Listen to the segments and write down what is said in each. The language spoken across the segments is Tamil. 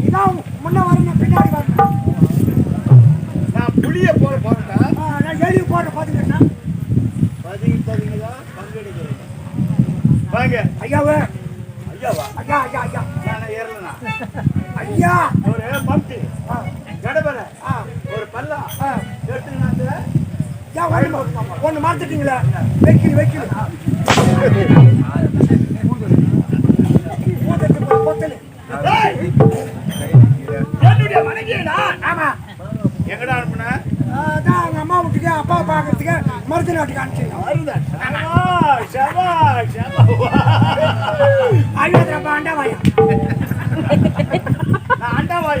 இதான் முன்ன வரணும் பின்னாடி வரணும் நான் புளிய போற போறேன் நான் எழுதி போட்டு பார்த்துக்கிட்டேன் பதிவு பதிவுதான் பங்கெடுக்கிறேன் வாங்க. ஐயாவே? ஐயாவா ஐயா ஐயா ஐயா நான் ஏறலனா ஐயா ஒரு ஆ, கடபல ஒரு பல்லா ஆ. எடுத்துனாந்து ஐயா ஒன்று ஒன்று மாத்துட்டீங்களா வைக்கல வைக்கல. என்னுடைய மனைவியை நான் ஆமா. எங்கடா அனுப்புன? அதான் அவங்க அம்மா வீட்டுக்கு அப்பா பார்க்கறதுக்கு மருத்து நாட்டுக்கு அனுப்பிச்சிங்க வருதா ஷபாஷ் ஷபாஷ் ஷபாஷ் ஐயாத்திரப்பா அண்டா வாயா நான் அண்டா வாய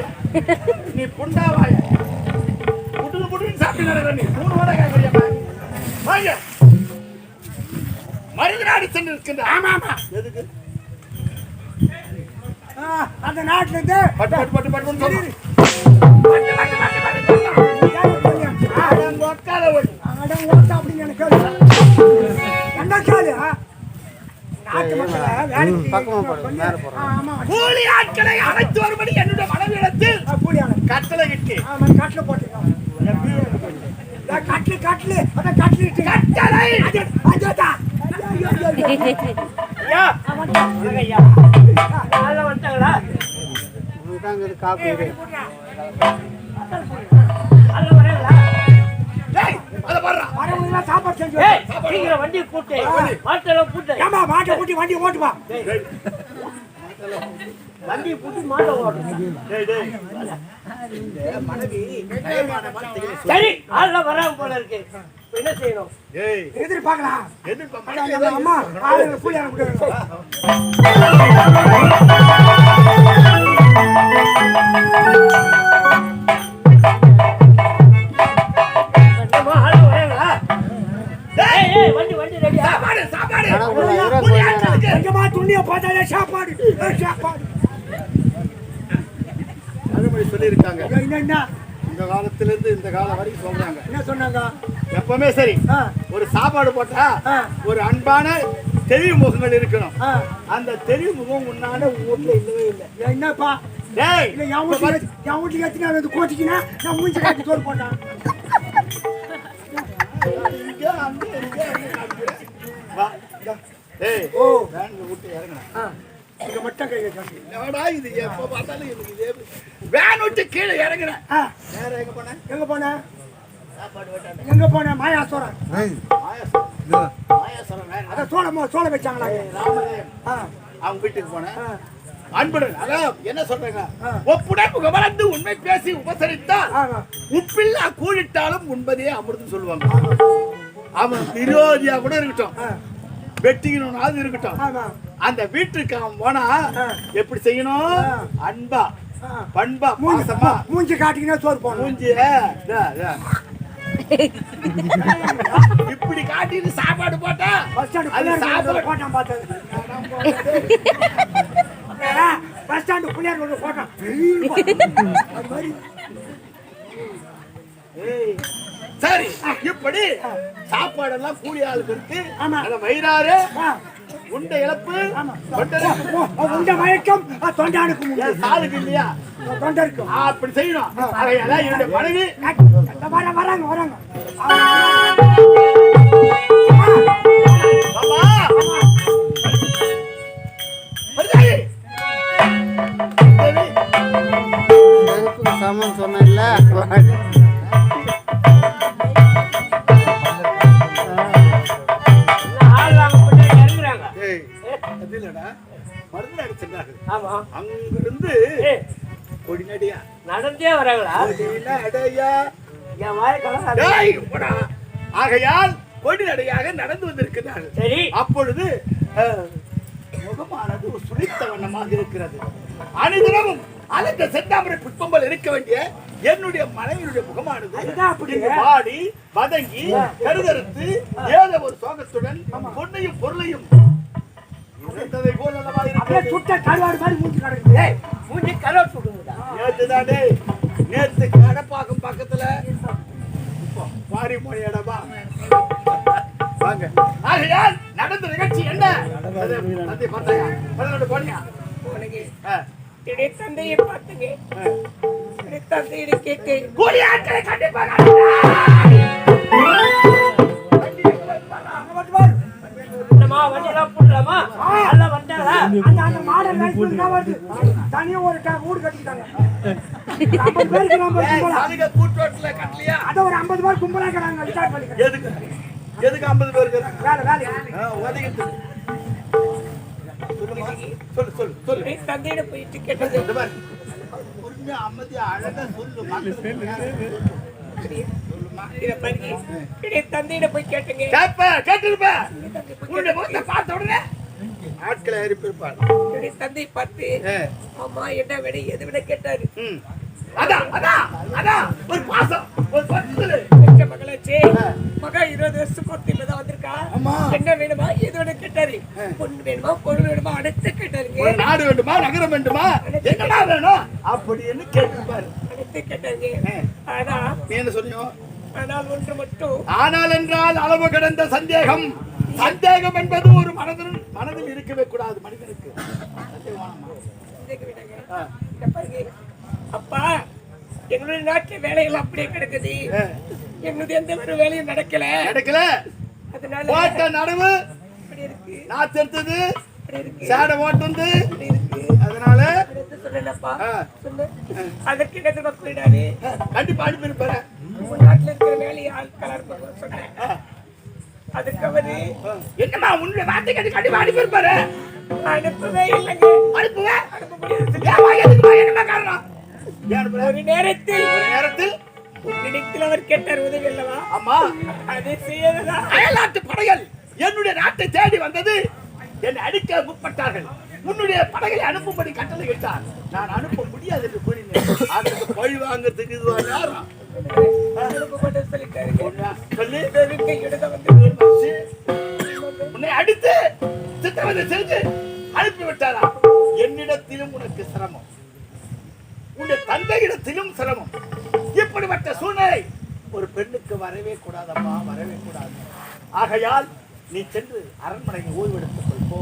நீ புண்டா வாய புட்டு புட்டு சாப்பிட்டு நடக்கிற நீ. மூணு வடை கேட்கறியம்மா வாங்க. மருந்து நாடு சென்று இருக்கின்ற ஆமா ஆமா எதுக்கு? ஆ, அந்த நாட்டுல இருந்து பட்டு பட்டு பட்டு பட்டு பட்டு பட்டு பட்டு. பட்டு பட்டு கூலி ஆட்களை அழைத்து வரும்படி என்னுடைய கூலியாளு. கட்டளை இட்டு. போட்டுருக்காங்க. ஆ, கட்லு, கட்லு, அதான் கட்லு. ஐயோ, ஐயோ, வரீங்களா? டேய் அத பாருடா. வரவங்களுக்கெல்லாம் சாப்பாடு செஞ்சு வை. ஏய், சீக்கிரம் வண்டியை கூட்டு மாட்டெல்லாம் கூட்டு ஏம்மா, மாட்டை பூட்டி வண்டி ஓட்டுப்பா. டேய் வண்டியை கூட்டி மாட்டை ஓட்டணும் டேய் டேய் சரி ஆள்லாம் வராம போல இருக்கு. இப்ப என்ன செய்யணும்? அதான் நம்ம அம்மா ஆளுங்க ஏய் வண்டி வண்டி ரெடியா சாப்பாடு சாப்பாடு. கூலி துணியை பார்த்தாலே சாப்பாடு. சாப்பாடு. அதுபடி சொல்லியிருக்காங்க. ஐயா, என்ன என்ன? இந்த காலத்துல இருந்து இந்த காலம் வரைக்கும் சொல்றாங்க. என்ன சொன்னாங்க? எப்பவுமே சரி. ஒரு சாப்பாடு போட்டா. ஒரு அன்பான தெளிவு முகங்கள் இருக்கணும். அந்த தெளிவு முகம் உன்னால வீட்டுல இல்லவே இல்லை. என்னப்பா? டேய் என் வீட்டுக்கு என் வீட்டுக்கு எத்தனை வந்து கோச்சிக்கினா நான் மூஞ்சி காட்டி தோல் போட்டான். டேய், ஓ. வேன்ல விட்டு இறங்குடா. இங்க மட்டும் கை காட்டி என்னடா இது? எப்ப பார்த்தாலும் எனக்கு இதே வேன் விட்டு கீழே இறங்குறேன். ஆ. நேரா எங்க போன? எங்க போன? சாப்பாடு வேட்டாண்ட. எங்க போன? மாயா சோழன் மாயாசரம் மாயாசரம் வேன் அதான் சோழ வச்சாங்களா? அவங்க வீட்டுக்கு போனேன் ஆ. அன்புடன் அதான் என்ன சொல்றாங்க ஆ. ஒப்புடன் முகமலர்ந்து உண்மை பேசி உபசரித்தால் உப்பில்லா கூழிட்டாலும் உண்பதே அமிர்தம் சொல்லுவாங்க. அவன் விரோதியா கூட இருக்கட்டும். ஆ. வெட்டிக்கணும்னாவது இருக்கட்டும். ஆமா. அந்த வீட்டுக்கு அவன் போனா. எப்படி செய்யணும். அன்பா. பண்பா மூஞ்சி பாசமா மூஞ்சி காட்டிக்கினா சோறு இதா, இதா. இப்படி காட்டிட்டு சாப்பாடு போட்டா சாப்பாடு போட்டான் பார்த்தது பஸ் ஸ்டாண்டு பிள்ளையார் ஒரு போட்டான் சரி இப்படி சாப்பாடெல்லாம் கூலி ஆளுக்கு இருக்கு ஆமா. அத வயிறாறு ஆ, உண்ட இழப்பு. உண்ட மயக்கம். தொண்டானுக்கு சாலுக்கு இல்லையா? தொண்டருக்கு ஆ, அப்படி செய்யணும். அதையெல்லாம் என்னுடைய மனைவி. வர வராங்க வராங்க. அங்கிருந்து கொடிநடியா நடந்தே வராங்களா? கொடிநடையா என் வாய போடா. ஆகையால் கொடிநடையாக நடந்து வந்திருக்கிறார்கள் சரி. அப்பொழுது முகமானது சுழித்த வண்ணமாக இருக்கிறது. அனுதினமும் அழந்த செந்தாமரை புஷ்பங்கள் இருக்க வேண்டிய என்னுடைய மனைவியுடைய முகமானது அதுதான் அப்படி. இங்கு வாடி வதங்கி கருதறுத்து ஏதோ ஒரு சோகத்துடன் பொன்னையும் பொருளையும் அப்படியே சுட்ட கருவாடு மாதிரி மூஞ்சி கிடக்குது ஏய் மூஞ்சி கலர் சுடுங்கடா நேத்துதான் டேய் நேத்து கடப்பாக்கம் பக்கத்துல வாரி மொழி இடமா? வாங்க. ஆகையால் நடந்த நிகழ்ச்சி என்ன? அது, பார்த்தாயா போனியா? ஆ, என்னுடைய தந்தையை பார்த்துங்க. என்னுடைய தந்தையிட கேட்டு கூலி ஆட்களை கண்டிப்பாக வருது தனியா ஒரு வீடு கட்டிக்கிட்டாங்க. ஐம்பது பேருக்கு நம்ம கும்பலா? சாலிக கூட்டோட்டில் கட்டலையா? அத ஒரு ஐம்பது பேர் கும்பலா இருக்கிறாங்க விசாரி பண்ணிக்கிறேன் எதுக்கு? எதுக்கு ஐம்பது பேர் இருக்கிறாங்க வேலை. ஒதுக்கிட்டு. சொல்லு சொல்லு சொல்லு. தந்தையிட போயிட்டு கேட்டது இந்த பாரு. பொறுமையா, அமைதியா, அழகா சொல்லு. தந்தையிட போய் கேட்டுங்க. கேட்ப, கேட்டிருப்ப. உன்னுடைய முகத்தை பார்த்த உடனே ஆட்களை அனுப்பியிருப்பார். என்னுடைய தந்தை பார்த்து அம்மா என்ன விட எது விட கேட்டாரு. அதான், அதான், அதான். ஒரு பாசம், ஒரு பத்து. பெற்ற மகளாச்சே மகா இருபது வருஷம் பொறுத்து இப்பதான் வந்திருக்கா. என்ன வேணுமா எது வேணும் கேட்டாரு பொண்ணு வேணுமா பொருள் வேணுமா அனைத்து கேட்டாருங்க நாடு வேண்டுமா நகரம் வேண்டுமா என்னமா வேணும் அப்படின்னு கேட்டிருப்பாரு அனைத்து கேட்டாருங்க. ஆனா என்ன சொன்னியோ ஆனால் ஒன்று மட்டும். ஆனால் என்றால் அளவு கடந்த சந்தேகம். சந்தேகம் என்பது ஒரு மனதில் மனதில் இருக்கவே கூடாது மனிதனுக்கு. அப்பா எங்களுடைய நாட்டுல வேலைகள் அப்படியே கிடக்குது. ஆ. எங்களுடைய எந்த ஒரு வேலையும் நடக்கல. நடக்கல. அதனால நடவு. இப்படி இருக்கு. நாத்து எடுத்தது. சேடை இப்படி இருக்கு. அதனால அதற்கு கண்டிப்பா அனுப்பியிருப்பாரு உன் அதுக்கு அவரு என்னம்மா உன்னுடைய கண்டிப்பா அனுப்பவே இல்லைங்க. அனுப்ப முடியாது. காரணம்? ஒரு நேரத்தில். ஒரு நேரத்தில்? நினைத்தில் அவர் கேட்டார் உதவி அல்லவா? அம்மா அதை செய்யறதா அயல்நாட்டு படைகள் என்னுடைய நாட்டை தேடி வந்தது. என்னை அடிக்க முற்பட்டார்கள். உன்னுடைய படைகளை அனுப்பும்படி கட்டளை இட்டார் நான் அனுப்ப முடியாது என்று கூறினேன். அதற்கு பழி வாங்கறதுக்கு இதுவா நேரம் சொல்லி. வெறும் கையோட தான் உன்னை அடித்து சித்திரவதை செஞ்சு அனுப்பி விட்டாரா? என்னிடத்திலும் உனக்கு சிரமம். உன்னுடைய தந்தையிடத்திலும் சிரமம். இப்படிப்பட்ட சூழ்நிலை ஒரு பெண்ணுக்கு வரவே கூடாதம்மா வரவே கூடாது. ஆகையால் நீ சென்று அரண்மனைக்கு ஓய்வெடுத்துக் கொள்போ